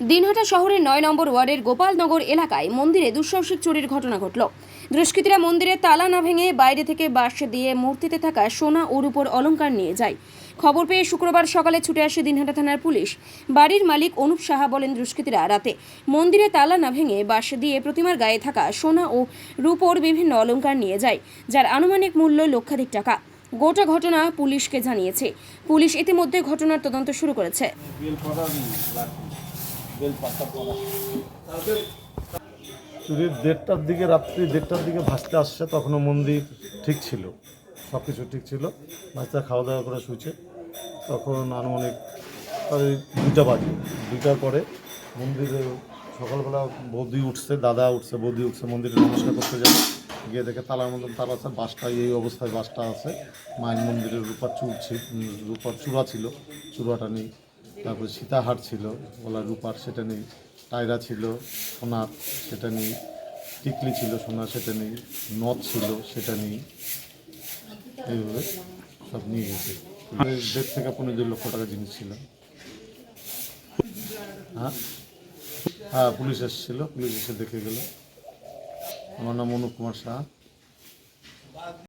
দিনহাটা শহরের নয় নম্বর ওয়ার্ডের গোপালনগর এলাকায় মন্দিরে দুঃসাহসিক চুরির ঘটনা ঘটল। দুষ্কৃতীরা মন্দিরে তালা না ভেঙে বাইরে থেকে বাঁশ দিয়ে মূর্তিতে থাকা সোনা ও রূপোর অলংকার নিয়ে যায়। খবর পেয়ে শুক্রবার সকালে ছুটে আসে দিনহাটা থানার পুলিশ। বাড়ির মালিক অনুপ সাহা বলেন দুষ্কৃতীরা রাতে মন্দিরে তালা না ভেঙে বাঁশ দিয়ে প্রতিমার গায়ে থাকা সোনা ও রূপোর বিভিন্ন অলংকার নিয়ে যায়, যার আনুমানিক মূল্য লক্ষাধিক টাকা। গোটা ঘটনা পুলিশকে জানিয়েছে। পুলিশ ইতিমধ্যে ঘটনার তদন্ত শুরু করেছে। চুরির দেড়টার দিকে, রাত্রি দেড়টার দিকে ভাসতে আসছে, তখনও মন্দির ঠিক ছিল। সব কিছু ঠিক ছিল। বাচ্চা খাওয়া দাওয়া করে শুয়েছে। তখন আনুমানিক প্রায় দুটা বাজে। দুটার পরে মন্দিরে সকালবেলা বৌদি উঠছে, দাদা উঠছে, বৌদি উঠছে, মন্দিরে নমস্কার করতে যাবে। গিয়ে দেখে তালার মতন তালা আছে, বাসটা, এই অবস্থায় বাসটা আছে। মায়ের মন্দিরের রূপার ছিল রূপার চূড়া ছিল। চূড়াটা নেই। তারপরে সীতাহার ছিল, ওলা রূপার সেটা নেই টায়রা ছিল, সোনার সেটা নেই টিকলি ছিল, সোনার সেটা নেই নথ ছিল, সেটা নেই। এইভাবে সব নিয়ে গেছে। দেড় থেকে পনেরো লক্ষ টাকা জিনিস ছিল। হ্যাঁ? হ্যাঁ পুলিশ এসেছিল, পুলিশ এসে দেখে গেল। আমার নাম অনুপ কুমার শাহ